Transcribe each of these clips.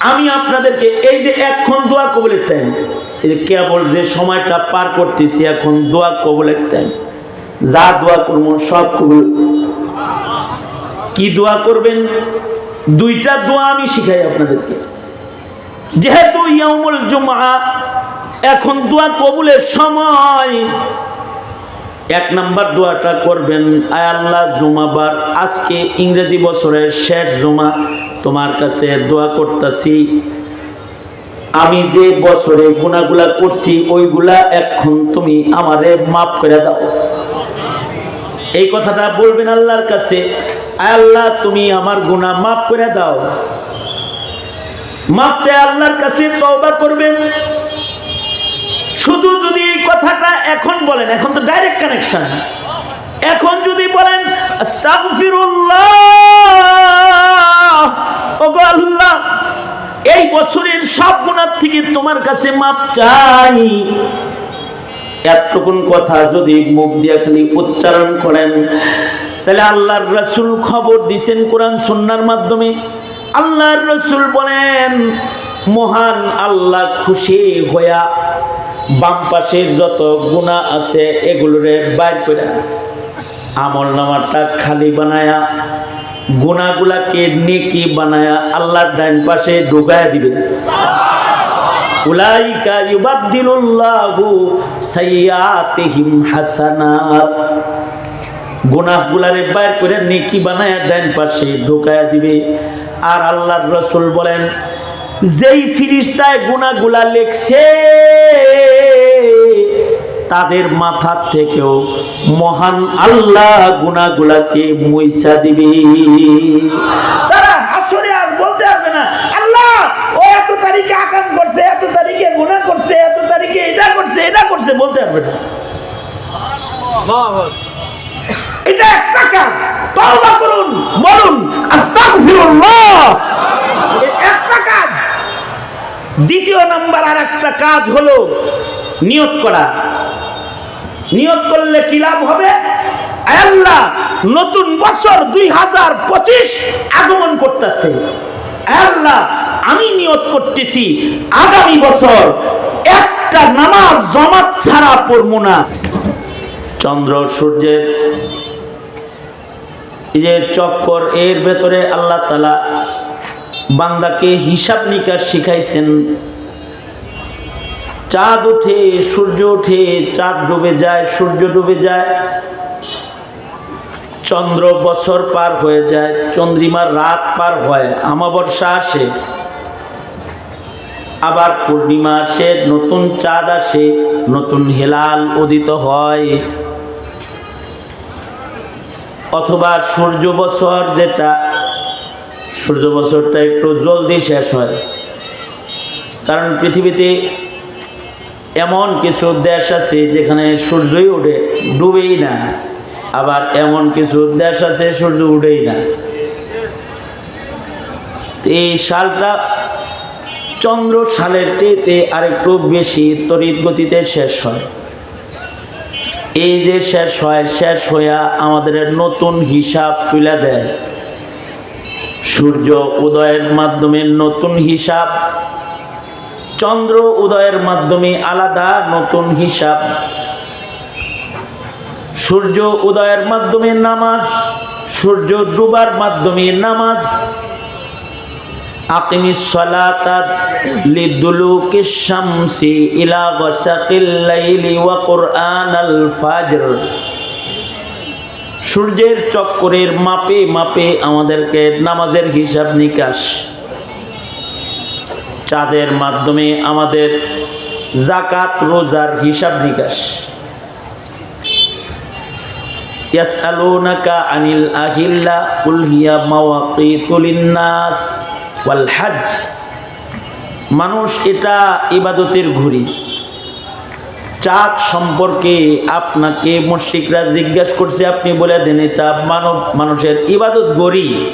আমি আপনাদেরকে এই যে এখন দোয়া কবলের টাইম এই যে কেবল যে সময়টা পার করতেছি এখন দোয়া কবলের টাইম যা দোয়া করব সব কবুল। কি দোয়া করবেন? দুইটা দোয়া আমি শিখাই আপনাদেরকে। যেহেতু ইয়ামুল জুমা এখন দোয়া কবুলের সময়। এক নাম্বার দোয়াটা করবেন, আয় আল্লাহ, জুমাবার আজকে ইংরেজি বছরের শেষ জুমা, তোমার কাছে দোয়া করতেছি। আমি যে বছরে গুণাগুলা করছি, ওইগুলা এখন তুমি আমারে মাফ করে দাও। এই কথাটা বলবেন আল্লাহর কাছে, আয় আল্লাহ, তুমি আমার গুণা মাফ করে দাও। মাপ চাই আল্লাহর কাছে, তওবা করবেন। শুধু যদি এই কথাটা এখন বলেন, এখন তো ডাইরেক্ট কানেকশন এখন যদি বলেন আল্লাহ, এই বছরের সব গুণার থেকে তোমার কাছে মাপ চাই। এতটুকুন কথা যদি মুখ দিয়ে খালি উচ্চারণ করেন, তাহলে আল্লাহর রসুল খবর দিছেন কোরআন সন্ন্যার মাধ্যমে। আল্লাহর রসুল বলেন মহান আল্লাহ খুশি হইয়া বাম পাশের যত গুণা আছে এগুলোরে বাইর করে আমল নামাটা খালি বানায়া গুণাগুলাকে নেকি বানায়া আল্লাহর ডাইন পাশে ঢুকায় ডাইন পাশে ঢুকায়া দিবে। আর আল্লাহর রসুল বলেন যেই ফিরিস্তায় গুনাহগুলা লেখছে তাদের মাথার থেকেও মহান আল্লাহ গুনাহগুলাকে মুইসা দিবে। তারা হাসরে আর বলতে পারবে না আল্লাহ ও এত তারিখে আকাম করছে এত তারিখে গুনাহ করছে এত তারিখে এটা করছে এটা করছে বলতে পারবে না। এটা একটা কাজ তওবা করুন বলুন আস্তাগফিরুল্লাহ। একটা কাজ। দ্বিতীয় নাম্বার আর একটা কাজ হলো নিয়ত করা। নিয়ত করলে কি লাভ হবে? আল্লাহ নতুন বছর দুই হাজার পঁচিশ আগমন করতেছে। আল্লাহ, আমি নিয়ত করতেছি, আগামী বছর একটা নামাজ জমাত ছাড়া পড়ব না। চন্দ্র, সূর্যের এই যে চক্কর, এর ভেতরে আল্লাহ তালা বান্দাকে হিসাব নিকাশ শিখাইছেন। চাঁদ ওঠে, সূর্য ওঠে, চাঁদ ডুবে যায়, সূর্য ডুবে যায়। চন্দ্র বছর পার হয়ে যায়, চন্দ্রিমার রাত পার হয় আমাবর্ষা আসে। আবার পূর্ণিমা আসে, নতুন চাঁদ আসে, নতুন হেলাল উদিত হয়। অথবা সূর্য বছর যেটা সূর্য বছরটা একটু জলদি শেষ হয়। কারণ পৃথিবীতে এমন কিছু দেশ আছে যেখানে সূর্যই ওঠে ডুবেই না। আবার এমন কিছু দেশ আছে সূর্য উঠেই না। এই সালটা চন্দ্র সালের চেয়েতে আরেকটু বেশি তড়িৎ গতিতে শেষ হয়। এই যে শেষ হয়, শেষ হইয়া আমাদের নতুন হিসাব তুলে দেয়। সূর্য উদয়ের মাধ্যমে নতুন হিসাব, চন্দ্র উদয়ের মাধ্যমে আলাদা নতুন হিসাব। সূর্য উদয়ের মাধ্যমে নামাজ, সূর্য ডুবার মাধ্যমে নামাজ। ফাজর। সূর্যের চক্করের মাপে মাপে আমাদেরকে নামাজের হিসাব নিকাশ। চাঁদের মাধ্যমে আমাদের জাকাত রোজার হিসাব নিকাশ। আনিল আহিল্লা ওয়াল মানুষ এটা ইবাদতের ঘুরি চাঁদ সম্পর্কে আপনাকে মুশরিকরা জিজ্ঞাসা করছে, আপনি বলে দেন, এটা মানব, মানুষের ইবাদত গড়ি।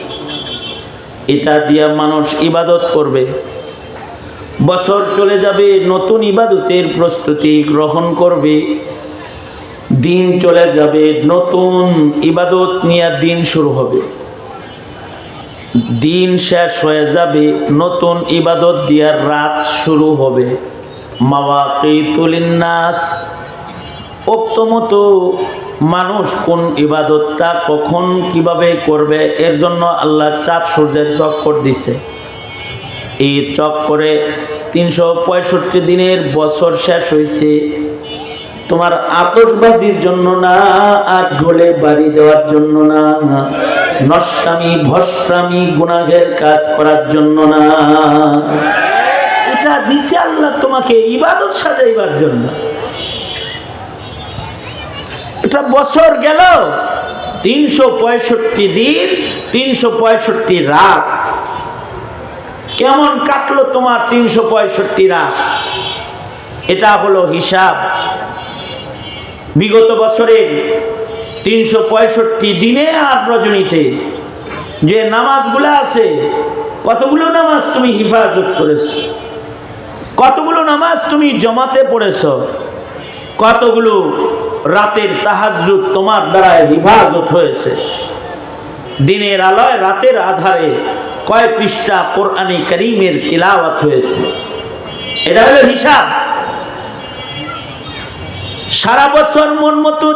এটা দিয়া মানুষ ইবাদত করবে। বছর চলে যাবে, নতুন ইবাদতের প্রস্তুতি গ্রহণ করবে। দিন চলে যাবে, নতুন ইবাদত নিয়ে দিন শুরু হবে। দিন শেষ হয়ে যাবে, নতুন ইবাদত দিয়ে রাত শুরু হবে। মাওয়াকিতুলিন্নাস মতো মানুষ কোন ইবাদতটা কখন কীভাবে করবে, এর জন্য আল্লাহ চাঁদ সূর্যের চক্কর দিছে। এই চক্করে তিনশো পঁয়ষট্টি দিনের বছর শেষ হয়েছে তোমার আতসবাজির জন্য না, আর ঢোলে বাড়ি দেওয়ার জন্য না, নষ্টামি, ভষ্টামি, গুনাহের কাজ করার জন্য না। এটা দিছে আল্লাহ তোমাকে ইবাদত সাজাইবার জন্য। এটা বছর গেল, তিনশো পঁয়ষট্টি দিন, তিনশো পঁয়ষট্টি রাত। কেমন কাটলো তোমার তিনশো পঁয়ষট্টি রাত? এটা হলো হিসাব। বিগত বছরের তিনশো পঁয়ষট্টি দিনে আর রজনীতে যে নামাজগুলো আছে, কতগুলো নামাজ তুমি হিফাজত করেছ? কতগুলো নামাজ তুমি জমাতে পড়েছ? কতগুলো রাতের তাহাজুদ তোমার দ্বারা হিফাজত হয়েছে? দিনের আলোয় রাতের আধারে কয় পৃষ্ঠা কোরআনে করিমের তিলাওয়াত হয়েছে? এটা হলো হিসাব। সারা বছর মন মতো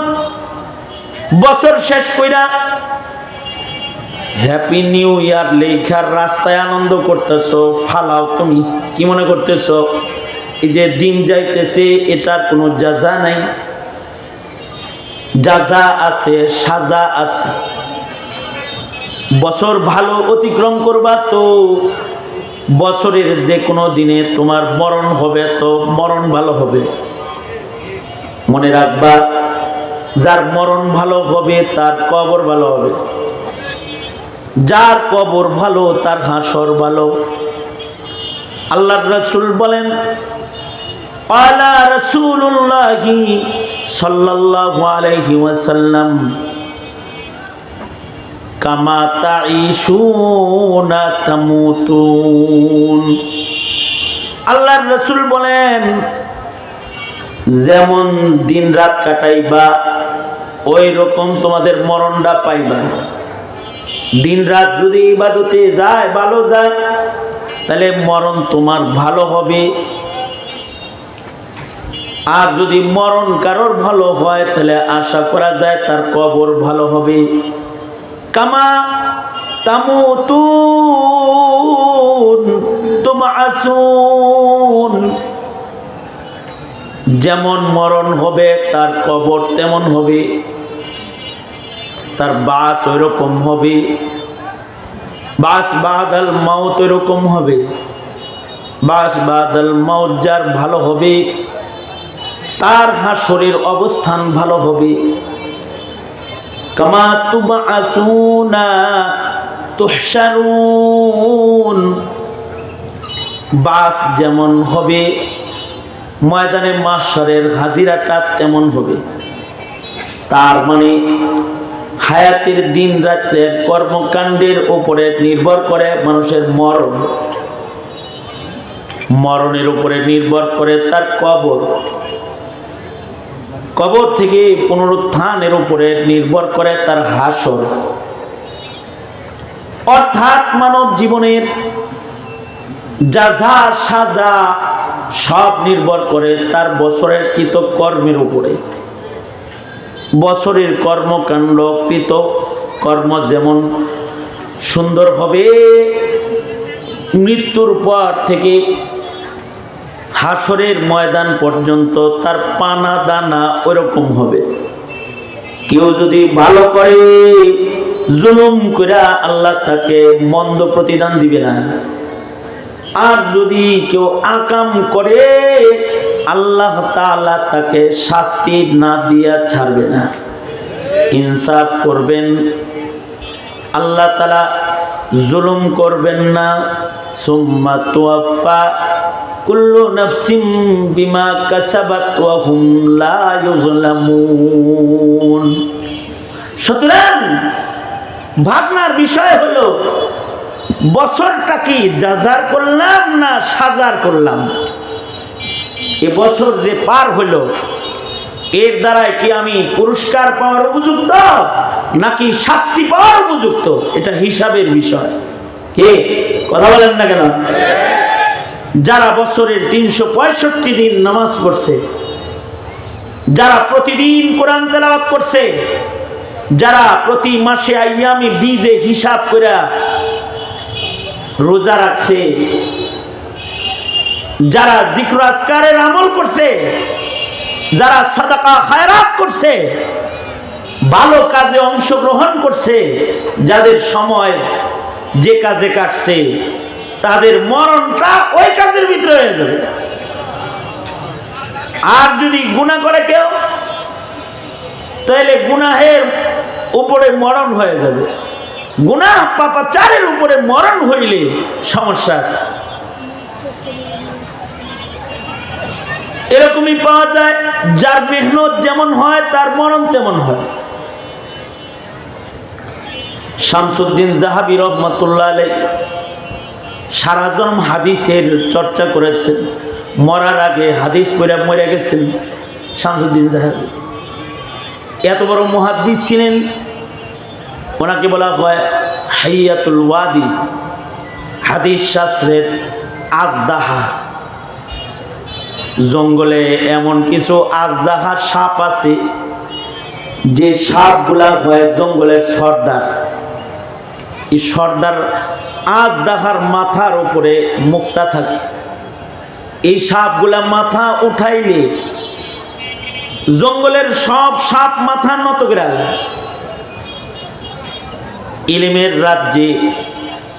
বছর শেষ কইরা হ্যাপি নিউ ইয়ার লেখার রাস্তায় আনন্দ করতেছো, ফালাও তুমি, কি মনে করতেছো? এই যে দিন যাইতেছে, এটার কোনো যাজা নাই। যাজা আছে, সাজা আছে। বছর ভালো অতিক্রম করবা তো, বছরের যে কোনো দিনে তোমার মরণ হবে তো, মরণ ভালো হবে। মনে রাখবা, যার মরণ ভালো হবে, তার কবর ভালো হবে। যার কবর ভালো, তার হাসর ভালো। আল্লাহর রসুল বলেন, আলা আলাইহি রসুল বলেন, যেমন দিন রাত কাটাইবা ওই রকম তোমাদের মরণটা পাইবা। দিন রাত যদি ইবাদতে যায়, ভালো যায়, তাহলে মরণ তোমার ভালো হবে। আর যদি মরণ কারোর ভালো হয়, তাহলে আশা করা যায় তার কবর ভালো হবে। কামা তামুতুন তুমাসুন যেমন মরণ হবে, তার কবর তেমন হবে। তার বাস ওইরকম হবে। বাস বাদাল মাউত ওইরকম হবে। বাস বাদাল মাউত যার ভালো হবে, তার হাসরের অবস্থান ভালো হবে। কামা তুহসারুন বাস যেমন হবে, ময়দানে মাসরের হাজিরাটা তেমন হবে। তার মানে হায়াতের দিন রাত্রের কর্মকাণ্ডের উপরে নির্ভর করে মানুষের মরণ। মরণের উপরে নির্ভর করে তার কবর। কবর থেকে পুনরুত্থানের উপরে নির্ভর করে তার হাসর। অর্থাৎ মানব জীবনের যা যা সাজা সব নির্ভর করে তার বছরের কৃত কর্মের উপরে। বছরের কর্মকাণ্ড কৃত কর্ম যেমন সুন্দর হবে, মৃত্যুর পর থেকে হাসরের ময়দান পর্যন্ত তার পানা দানা ওরকম হবে। কেউ যদি ভালো করে জুলুম করে আল্লাহ তাকে মন্দ প্রতিদান দিবে না। আর যদি কেউ আকাম করে আল্লাহ তাআলা তাকে শাস্তি না দিয়া ছাড়বে না। ইনসাফ করবেন, আল্লাহ তালা জুলুম করবেন না। সুম্মা তুয়াফা কুল্লু নাফসিম বিমা কাসাবাত ওয়া হুম লা ইউজলামুন সুতরাং ভাবনার বিষয় হলো, বছরটা কি যাজার করলাম না সাজার করলাম? এ বছর যে পার হলো, এর দ্বারাই কি আমি পুরস্কার পাওয়ার উপযুক্ত, নাকি শাস্তি পাওয়ার উপযুক্ত? এটা হিসাবের বিষয়। কে? কথা বলেন না কেন? যারা বছরের তিনশো পঁয়ষট্টি দিন নামাজ পড়ছে, যারা প্রতিদিন কোরআন তেলাওয়াত করছে, যারা প্রতি মাসে আইয়ামি বীজে হিসাব করে রোজা রাখছে যারা জিক্র আজকারের আমল করছে, যারা সাদাকা খায়রাত করছে, ভালো কাজে অংশগ্রহণ করছে, যাদের সময় যে কাজে কাটছে, তাদের মরণটা ওই কাজের ভিতরে হয়ে যাবে। আর যদি গুণা করে কেউ, তাহলে গুনাহের উপরে মরণ হয়ে যাবে। গুনাহ পাপাচারের উপরে মরণ হইলে সমস্যা আছে। এরকমই পাওয়া যায়, যার মেহনত যেমন হয়, তার মরণ তেমন হয়। শামসুদ্দিন জাহাবি রহমতুল্লাহ আলাই সারা জন্ম হাদিসের চর্চা করেছেন। মরার আগে হাদিস পড়ে মরে গেছেন শামসুদ্দিন জাহাবি। এত বড় মহাদ্দিস ছিলেন, ওনাকে বলা হয় হাইয়াতুল ওয়াদি, হাদিস শাস্ত্রের আজদাহা। জঙ্গলে এমন কিছু আজদাহার সাপ আছে, যে সাপগুলা হয় জঙ্গলের সর্দার। এই সর্দার আজদাহার মাথার উপরে মুক্তা থাকে। এই সাপগুলা মাথা উঠাইলে জঙ্গলের সব সাপ মাথা নত আলে ইলিমের রাজ্যে,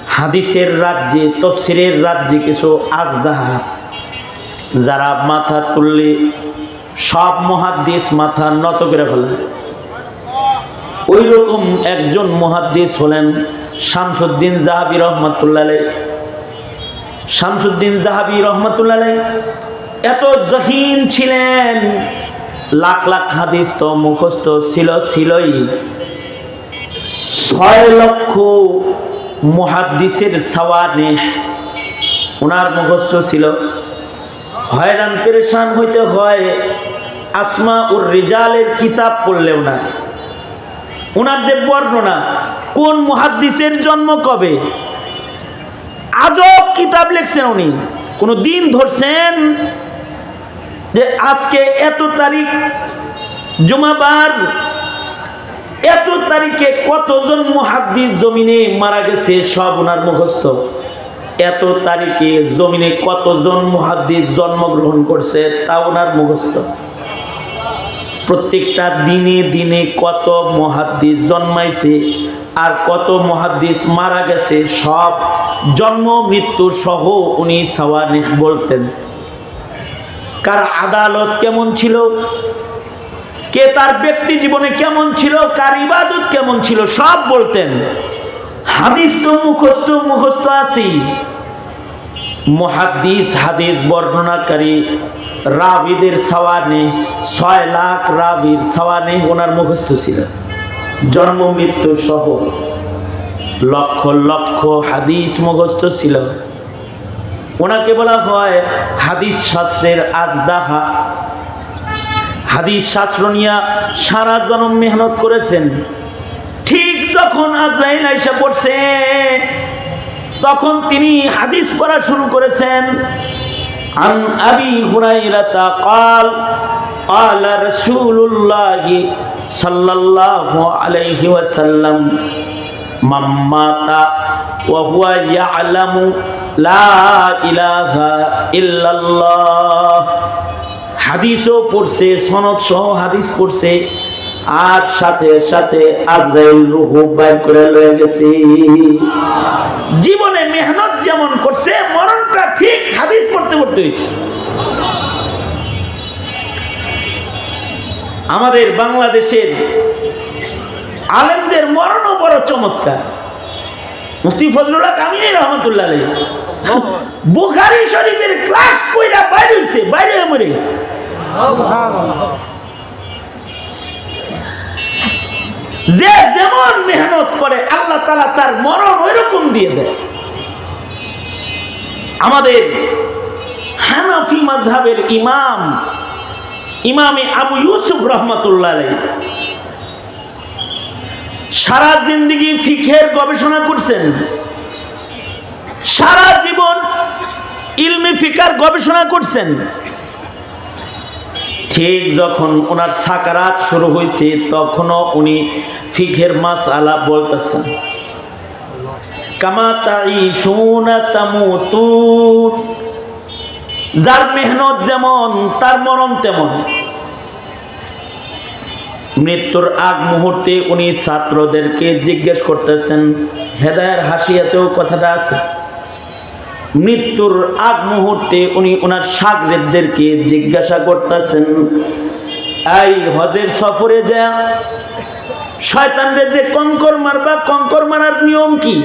হাদিসের রাজ্যে, তফসিরের রাজ্যে কিছু আজদাহা আছে। যারা মাথা তুললে সব মহাদ্দেশ মাথা নত করে ফেলে। ওই রকম একজন মহাদ্দেশ হলেন শামসুদ্দিন জাহাবি রহমতুল্লাহ শামসুদ্দিন জাহাবি রহমতুল্লাহ এত জহিন ছিলেন, লাখ লাখ হাদিস তো মুখস্থ ছিল, ছিলই। ছয় লক্ষ মহাদ্দিসের সওয়ানে ওনার মুখস্থ ছিল। হয়রান, পেরেশান হইতে হয়। আসমা উর রেজালের কিতাব পড়লেও না। ওনার যে বর্ণনা, কোন মুহাদ্দিসের জন্ম কবে? আজব কিতাব লিখছেন উনি। কোনো দিন ধরছেন যে আজকে এত তারিখ, জুমাবার, এত তারিখে কতজন মুহাদ্দিস জমিনে মারা গেছে সব ওনার মুখস্থ? এত তারিখে জমিনে কতজন মুহাদ্দিস জন্মগ্রহণ করছে তা ওনার মুখস্থ। প্রত্যেকটা দিনে দিনে কত মহাদ্দিস জন্মাইছে আর কত মহাদ্দিস মারা গেছে, সব জন্ম, মৃত্যু সহ উনি সওয়ানে বলতেন। কার আদালত কেমন ছিল? কে তার ব্যক্তি জীবনে কেমন ছিল? কার ইবাদত কেমন ছিল? সব বলতেন। হাদিস তো মুখস্থ মুখস্থ আছি মহাদ্দিস, হাদিস বর্ণনাকারী রাবিদের সওয়ানে, ছয় লাখ রাবির সওয়ানে ওনার মুখস্থ ছিল। জন্ম, মৃত্যু সহ লক্ষ লক্ষ হাদিস মুখস্থ ছিল। ওনাকে বলা হয় হাদিস শাস্ত্রের আজদাহা। হাদিস শাস্ত্র নিয়ে সারা জনম মেহনত করেছেন। যখন আজরাইল আইসা পড়ছে তখন তিনি হাদিস পড়া শুরু করেছেন عن أبي هريرة قال قال رسول الله صلى الله عليه وسلم من مات وهو يعلم لا إله إلا الله হাদিসও পড়ছে সনদ সহ হাদিস পড়ছে আর সাথে সাথে আজরাইল রুহু বাইর করে লয়ে গেছে। জীবনে মেহনত যেমন করছে, মরণটা ঠিক হাদিস পড়তে পড়তে হয়েছে। আমাদের বাংলাদেশের আলেমদের মরণও বড় চমৎকার। মুফতি ফজলুল্লাহ কামিনী রহমতুল্লাহ আলাইহি। বুখারী শরীফের ক্লাস কইরা বাইরে হইছে, বাইরে মরে গেছে। যে যেমন মেহনত করে, আল্লাহ তালা তার মরণ ওই রকম দিয়ে দেয়। আমাদের হানাফি মাঝহাবের ইমাম, ইমামে আবু ইউসুফ রহমতুল্লাহ সারা জিন্দগি ফিখের গবেষণা করছেন। সারা জীবন ইলমি ফিকার গবেষণা করছেন। ঠিক যখন ওনার সাকারাত শুরু হয়েছে তখনও উনি ফিখের মাস আলা বলতেছেন। কামা তাই সোনা তামুতুন। যার মেহনত যেমন, তার মরণ তেমন। মৃত্যুর আগ মুহূর্তে উনি ছাত্রদেরকে জিজ্ঞেস করতেছেন, হেদায়ের হাসিয়াতেও কথাটা আছে? মৃত্যুর আগ মুহূর্তে উনি ওনার সাগরেদদেরকে জিজ্ঞাসা করতেছেন, এই হজের সফরে যা, শয়তানরে যে কঙ্কর মারবা, কঙ্কর মারার নিয়ম কি?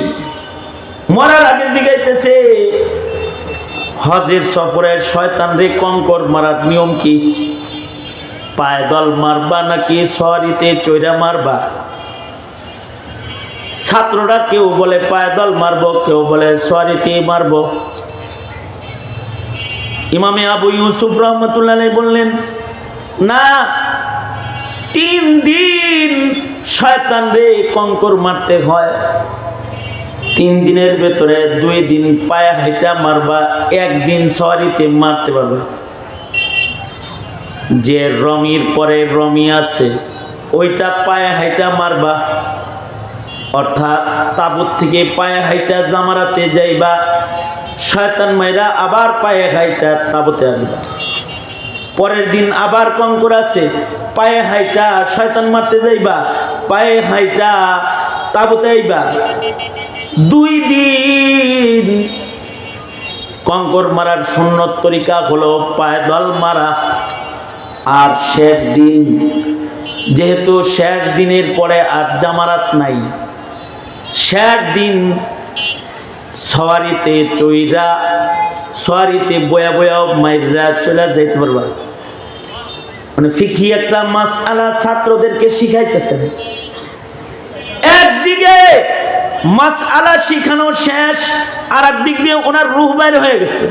মরার আগে জিগাইতেছে, হজের সফরে শয়তান রে কঙ্কর মারার নিয়ম কি? পায়দল মারবা নাকি সরিতে চৈরা মারবা? ছাত্ররা কেউ বলে পায়দল মারব, কেউ বলে সরিতে মারব। ইমামে আবু ইউসুফ রহমতুল্লাহ বললেন, না, তিন দিন শয়তান রে কঙ্কর মারতে হয়। তিন দিনের ভেতরে দুই দিন পায়ে হাইটা মারবা একদিন সরিতে মারতে পারবে। যে রমির পরে রমি আছে, ওইটা পায়ে হাইটা মারবা। অর্থাৎ তাবুত থেকে পায়ে হাইটা জামারাতে যাইবা, শয়তান মাইরা আবার পায়ে হাইটা তাবুতে আসবা পরের দিন আবার কঙ্কর আছে, পায়ে হাইটা শয়তান মারতে যাইবা, পায়ে হাইটা তাবুতে আইবা। দুই দিন কঙ্কর মারার সুন্নত তরিকা হলো পায়দল মারা। আর শেষ দিন, যেহেতু শেষ দিনের পরে আর জামারাত নাই শেষ দিন সওয়ারিতে চৈরা সওয়ারিতে বয়া বয়া মাইরা চলে যাইতে পারবা। মানে ফিকি একটা মাস আলা ছাত্রদেরকে শিখাইতেছেন। একদিকে মাস আলা শিখানো শেষ আর একদিক দিয়ে ওনার রুহ বাইর হয়ে গেছে।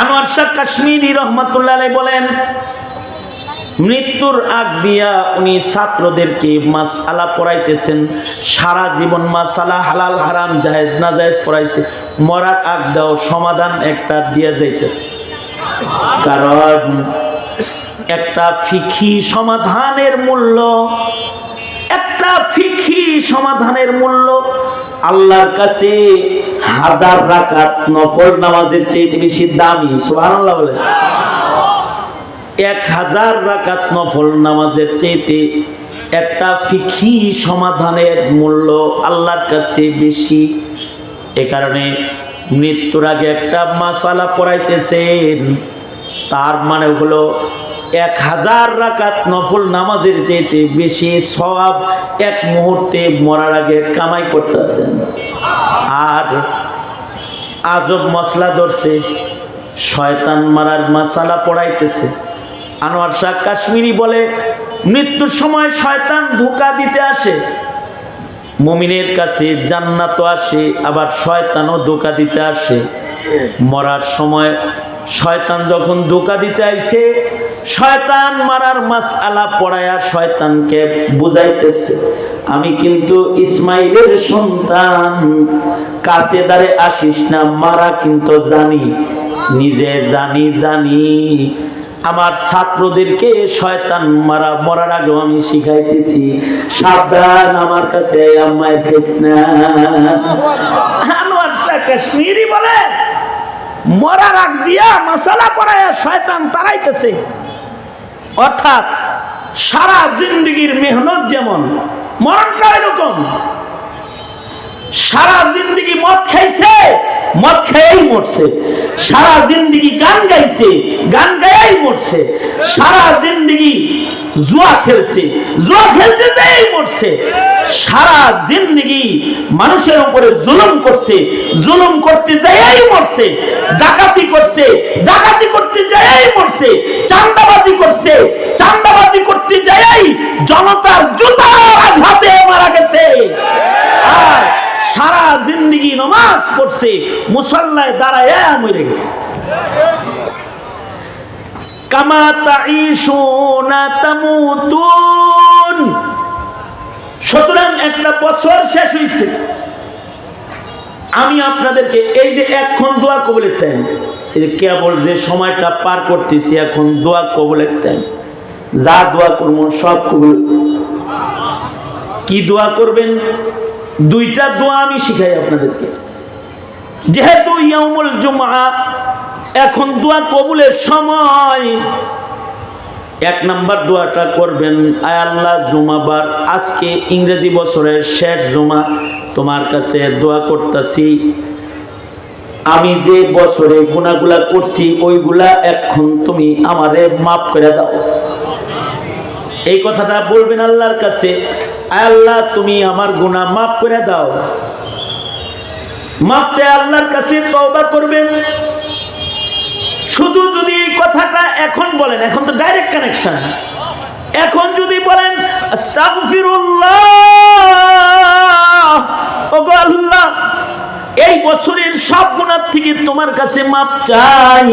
আনোয়ার শাহ কাশ্মীরি রহমতুল্লাহ বলেন মৃত্যুর আগ দিয়া উনি ছাত্রদেরকে মাস আলা পড়াইতেছেন। সারা জীবন মাস আলা হালাল, হারাম জাহেজ না জাহেজ পড়াইছে। মরার আগ দাও, সমাধান একটা দিয়ে যাইতেছে। কারণ একটা ফিখি সমাধানের মূল্য, একটা ফিখি সমাধানের মূল্য আল্লাহর কাছে হাজার রাকাত নফল নামাজের চেয়ে বেশি দামি, সুবহানাল্লাহ বলে। এক হাজার রাকাত নফল নামাজের চাইতে একটা ফিখি সমাধানের মূল্য আল্লাহর কাছে বেশি। এ কারণে মৃত্যুর আগে একটা মাসালা পড়াইতেছেন। তার মানে হলো এক হাজার রাকাত নফল নামাজের চাইতে বেশি সব এক মুহূর্তে মরার আগে কামাই করতেছেন। আর আজব মশলা ধরছে, শয়তান মারার মাসালা পড়াইতেছে। আনোয়ার শাহ কাশ্মীরি বলে, মৃত্যুর সময় শয়তান ধোকা দিতে আসে। মমিনের কাছে জান্নাতও আসে, আবার শয়তানও ধোকা দিতে আসে। মরার সময় শয়তান যখন ধোকা দিতে আইছে, শয়তান মারার মাস আলা পড়ায়া শয়তানকে বুঝাইতেছে, আমি কিন্তু ইসমাইলের সন্তান, কাছে দাঁড়ে আসিস না, মারা কিন্তু জানি, নিজে জানি জানি আমার ছাত্রদেরকে শয়তান মারা, মরার আগেও আমি শিখাইতেছি। সাবধান আমার কাছে আমায় খেস না আনোয়ার শাহ কাশ্মীরি বলে, মরার আগ দিয়া মশালা পড়ায় শয়তান তারাইতেছে। অর্থাৎ সারা জিন্দগির মেহনত যেমন, মরণটা এরকম সারা জিন্দগি মদ খাইছে, মদ খেয়েই মরছে। সারা জিন্দগি গান গাইছে, গান গায়েই মরছে। সারা জিন্দগি জুয়া খেলছে, জুয়া খেলতে যেই মরছে। সারা জিন্দগি মানুষের উপরে জুলুম করছে, জুলুম করতে যাই মরছে। ডাকাতি করছে, ডাকাতি করতে যাই মরছে। চান্দাবাজি করছে চান্দাবাজি করতে যাই জনতার জুতার আঘাতে মারা গেছে আর সারা জিন্দগি নমাজ পড়ছে, মুসল্লায় দাঁড়ায় মরে গেছে। আমি আপনাদেরকে এই যে এখন দোয়া কবলের টাইম এই যে কেবল যে সময়টা পার করতেছি এখন দোয়া কবলের টাইম যা দোয়া করব সব কবুল। কি দোয়া করবেন? দুইটা দোয়া আমি শিখাই আপনাদেরকে। যেহেতু ইয়ামুল জুমা এখন দোয়া কবুলের সময়। এক নাম্বার দোয়াটা করবেন, আয় আল্লাহ জুমাবার, আজকে ইংরেজি বছরের শেষ জুমা, তোমার কাছে দোয়া করতেছি। আমি যে বছরে গুণাগুলা করছি, ওইগুলা এখন তুমি আমারে মাফ করে দাও। এই কথাটা বলবেন আল্লাহর কাছে। আল্লাহ, তুমি আমার গুণা মাফ করে দাও। মাপ চাই আল্লাহর কাছে তওবা করবেন। শুধু যদি এই কথাটা এখন বলেন, এখন তো ডাইরেক্ট কানেকশন এখন যদি বলেন ওগো আল্লাহ, এই বছরের সব গুণার থেকে তোমার কাছে মাপ চাই।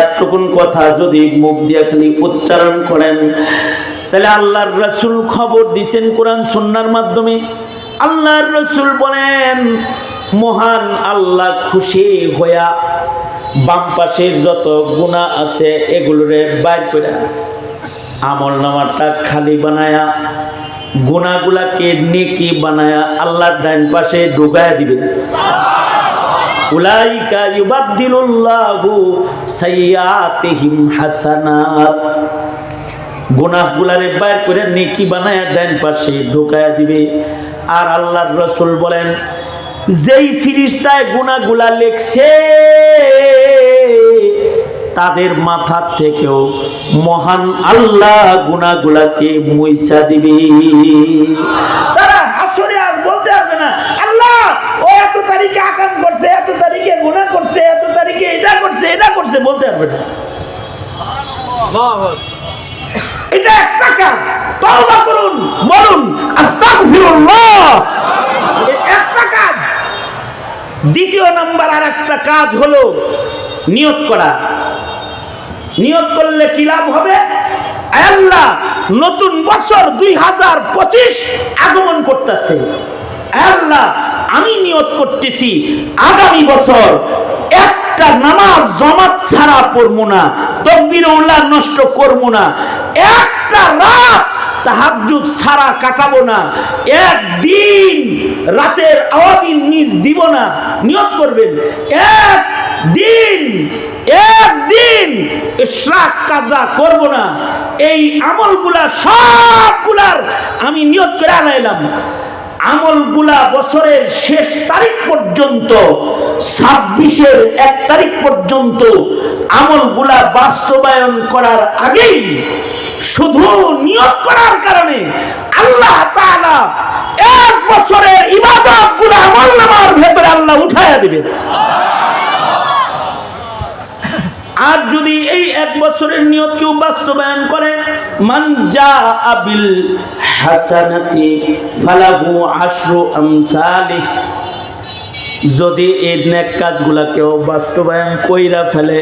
এতটুকুন কথা যদি মুখ দিয়ে খালি উচ্চারণ করেন তাহলে আল্লাহর রসুল খবর দিছেন কোরআন সন্ন্যার মাধ্যমে। আল্লাহর রসুল বলেন, মহান আল্লাহ খুশি হইয়া বাম পাশের যত গুণা আছে এগুলোরে বাইর করে আমল নামাটা খালি বানায়া গুণাগুলাকে নেকি বানায়া আল্লাহর ডাইন পাশে ঢুকায় দিবে। উলাইকা ইউবাদদিলুল্লাহু সাইয়্যাতিহিম হাসানাত। গুনাহগুলারে বাইর করে নেকি বানায় ডান পাশে ঢুকায়া দিবে। আর আল্লাহর রসুল বলেন যেই ফিরিস্তায় গুনাহগুলা লেখছে তাদের মাথার থেকেও মহান আল্লাহ গুনাহগুলাকে মুইসা দিবে। তারা হাসরে আর বলতে পারবে না আল্লাহ ও এত তারিখে আকাম করছে এত তারিখে গুনাহ করছে এত তারিখে এটা করছে এটা করছে বলতে পারবে না। এটা একটা কাজ। তওবা করুন, বলুন, আস্তাগফিরুল্লাহ। একটা কাজ। দ্বিতীয় নাম্বার আর একটা কাজ হলো নিয়ত করা। নিয়ত করলে কি লাভ হবে? আল্লাহ, নতুন বছর দুই হাজার পঁচিশ আগমন করতেছে। আল্লাহ, আমি নিয়ত করতেছি, আগামী বছর একটা নামাজ জমাত ছাড়া পড়ব না তকবির উল্লাহ নষ্ট করব না, একটা রাত তাহাজুদ ছাড়া কাটাবো না, একদিন রাতের আওয়ামী নিজ দিব না, নিয়ত করবেন এক দিন একদিন ইশরাক কাজা করব না, এই আমলগুলা সবগুলার আমি নিয়ত করে আনাইলাম। আমলগুলা বছরের শেষ তারিখ পর্যন্ত, ছাব্বিশের এক তারিখ পর্যন্ত আমলগুলা বাস্তবায়ন করার আগেই, শুধু নিয়োগ করার কারণে আল্লাহ এক বছরের ইবাদতগুলা আমল নামার ভেতরে আল্লাহ উঠাইয়া দিবেন। আর যদি এই এক বছরের নিয়ত কেউ বাস্তবায়ন করে আবিল যদি এই নেক কাজগুলা কেউ বাস্তবায়ন কইরা ফেলে,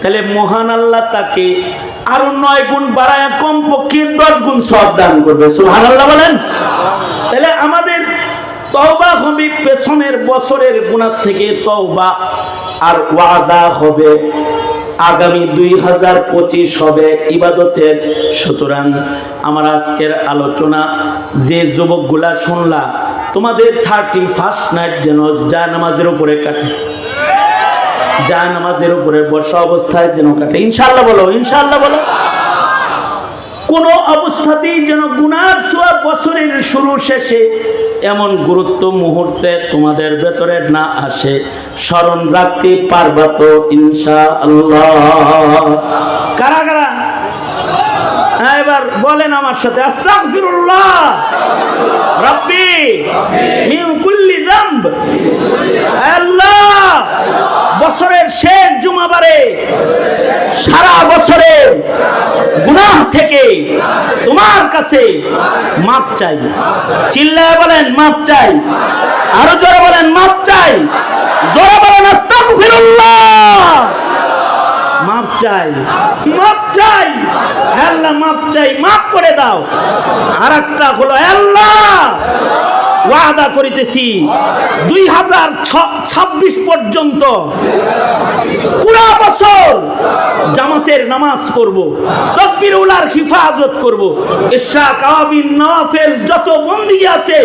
তাহলে মহান আল্লাহ তাকে আরও নয় গুণ বাড়ায় কমপক্ষে দশ গুণ সব দান করবে। সুহান আল্লাহ বলেন। তাহলে আমাদের তওবা হবে পেছনের বছরের গুণার থেকে তওবা, আর ওয়াদা হবে আগামী দুই হাজার পঁচিশ হবে ইবাদতের। সুতরাং আমার আজকের আলোচনা, যে যুবকগুলা শুনলা, তোমাদের থার্টি ফার্স্ট নাইট যেন যা নামাজের উপরে কাটে। যা নামাজের উপরে বর্ষা অবস্থায় যেন কাটে। ইনশাল্লাহ বলো ইনশাল্লাহ বলো। কোনো অবস্থাতেই যেন গুনার ছোঁয়া বছরের শুরু শেষে এমন গুরুত্ব মুহূর্তে তোমাদের ভেতরে না আসে। স্মরণ রাখতে পারবা তো ইনশা আল্লাহ কারা কারা? হ্যাঁ এবার বলেন আমার সাথে, আস্তাগফিরুল্লাহ। রাব্বি, মিন কুল্লি আল্লাহ, বছরের শেষ জুমাবারে সারা বছরের গুনাহ থেকে তোমার কাছে মাপ চাই। চিল্লায় বলেন, মাপ চাই। আরও জোরে বলেন, মাপ চাই। জোরে বলেন মাপ চাই মাপ চাই। আল্লাহ, মাপ চাই, মাপ করে দাও। আর একটা হলো, আল্লাহ ওয়াদা করিতেছি। দুই হাজার ছাব্বিশ পর্যন্ত পুরা বছর জামাতের নামাজ করব তকবির উলার হিফাজত করব। ইশা কাবিন নওয়াফেল যত বন্দি আছে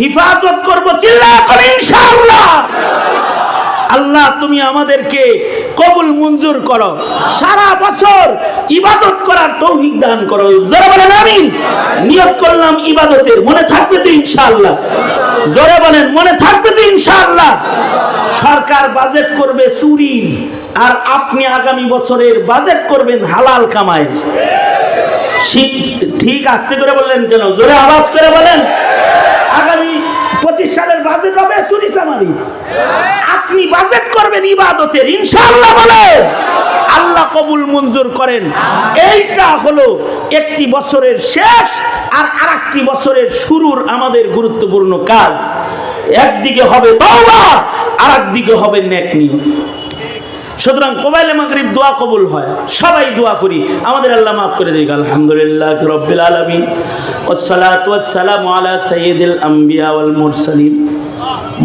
হিফাজত করব চিল্লা করে ইনশাআল্লাহ। আল্লাহ, তুমি আমাদেরকে কবুল মঞ্জুর করো। সারা বছর ইবাদত করার তৌফিক দান করো। যারা বলেন আমিন। নিয়ত করলাম ইবাদতের, মনে থাকবে তো ইনশাআল্লাহ। জোরে বলেন, মনে থাকবে তো ইনশাআল্লাহ। সরকার বাজেট করবে চুরির আর আপনি আগামী বছরের বাজেট করবেন হালাল কামাই ঠিক আস্তে করে বললেন কেন? জোরে আওয়াজ করে বলেন। পঁচিশ সালের বাজেট হবে চুরি চামারি। আপনি বাজেট করবেন ইবাদতের ইনশাল্লাহ বলে। আল্লাহ কবুল মঞ্জুর করেন। এইটা হলো একটি বছরের শেষ আর আরেকটি বছরের শুরুর আমাদের গুরুত্বপূর্ণ কাজ। একদিকে হবে তওবা আর একদিকে হবে নেক নিয়ম সুতরাং কোবাইলে মাগরিব দোয়া কবুল হয়। সবাই দোয়া করি। আমাদের আল্লাহ মাফ করে দিক আলহামদুলিল্লাহ রব্বিল আলামিন। ওয়াসসালাতু ওয়াসসালামু আলা সাইয়্যিদিল আম্বিয়া ওয়াল মুরসালিন।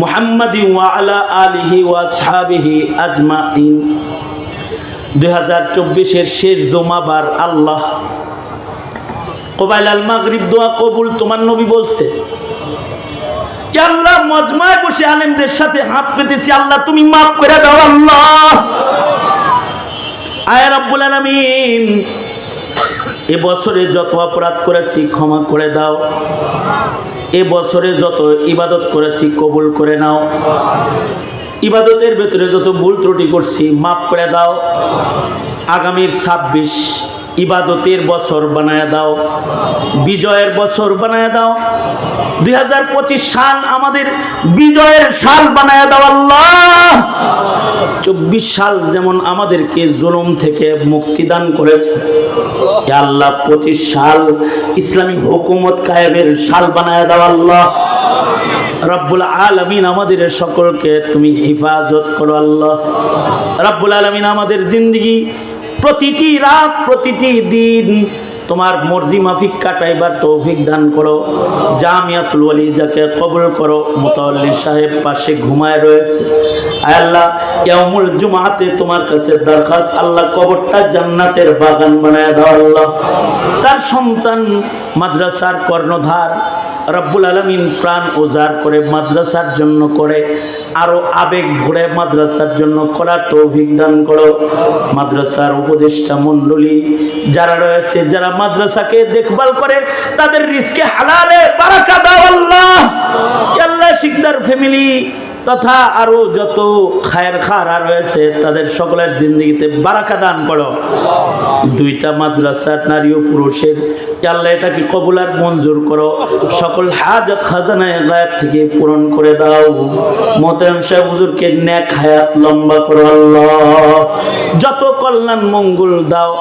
মুহাম্মাদি আলা আলিহি ওয়া আসহাবিহি আজমাইন। দুই হাজার চব্বিশের শেষ জমাবার আল্লাহ। কোবাইল আল মাগরিব দোয়া কবুল তোমার নবী বলছে। আল্লাহ মজমায় বসে আলেমদের সাথে হাত পেতেছি। আল্লাহ, তুমি মাফ করে দাও আল্লাহ। আয় রাব্বুল আলামিন এ বছরে যত অপরাধ করেছি ক্ষমা করে দাও। এ বছরে যত ইবাদত করেছি কবুল করে নাও। ইবাদতের ভেতরে যত ভুল ত্রুটি করছি, মাফ করে দাও। আগামীর ছাব্বিশ ইবাদতের বছর বানায় দাও, বিজয়ের বছর বানায় দাও। দুই হাজার পঁচিশ সাল আমাদের বিজয়ের সাল বানায় দাও আল্লাহ। চব্বিশ সাল যেমন আমাদেরকে জুলুম থেকে মুক্তিদান করেছে আল্লাহ পঁচিশ সাল ইসলামী হুকুমত কায়েবের সাল বানায় দাও আল্লাহ। রব্বুল আলমিন আমাদের সকলকে তুমি হেফাজত করো আল্লাহ। রব্বুল আলমিন আমাদের জিন্দগি প্রতিটি রাত, প্রতিটি দিন তোমার মর্জি মাফিক কাটাইবার তৌফিক দান করো। জামিয়াতুল ওয়ালি যাকে কবুল করো মোতাল্লি সাহেব পাশে ঘুমায় রয়েছে। আল্লাহ ইয়ামুল জুমাতে তোমার কাছে দরখাস্ত, আল্লাহ কবরটা জান্নাতের বাগান বানায় দাও আল্লাহ। তার সন্তান মাদ্রাসার কর্ণধার রব্বুল আলমিন প্রাণ ওজার করে মাদ্রাসার জন্য করে, আরও আবেগ ভরে মাদ্রাসার জন্য করার তৌফিক দান করো। মাদ্রাসার উপদেষ্টা মন্ডলী যারা রয়েছে, যারা মাদ্রাসাকে দেখভাল করে, তাদের রিস্কে হালালে বারাকা দাও আল্লাহ। আল্লাহ শিকদার ফ্যামিলি তথা আরও যত খায়ের খারা রয়েছে, তাদের সকলের জিন্দগিতে বারাকা দান করো। দুইটা মাদ্রাসার নারী ও পুরুষের আল্লাহ এটাকে কবুলার মঞ্জুর করো। সকল হাজত খাজানায় গায়েব থেকে পূরণ করে দাও। মোতায়েম সাহেব হুজুরকে ন্যাক হায়াত লম্বা করো আল্লাহ। যত কল্যাণ মঙ্গল দাও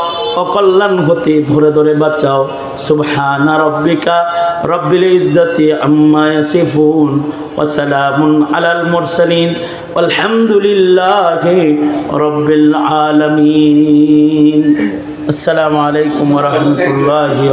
অকল্যাণ হতে ধরে ধরে বাঁচাও। সুবহানা রব্বিকা রব্বিল ইজ্জতি আম্মা ইয়াসিফুন ওয়া সালামুন আলাল মুরসালিন। আলহামদুলিল্লাহি রব্বিল আলামিন। আসসালামু আলাইকুম ওয়া রাহমাতুল্লাহি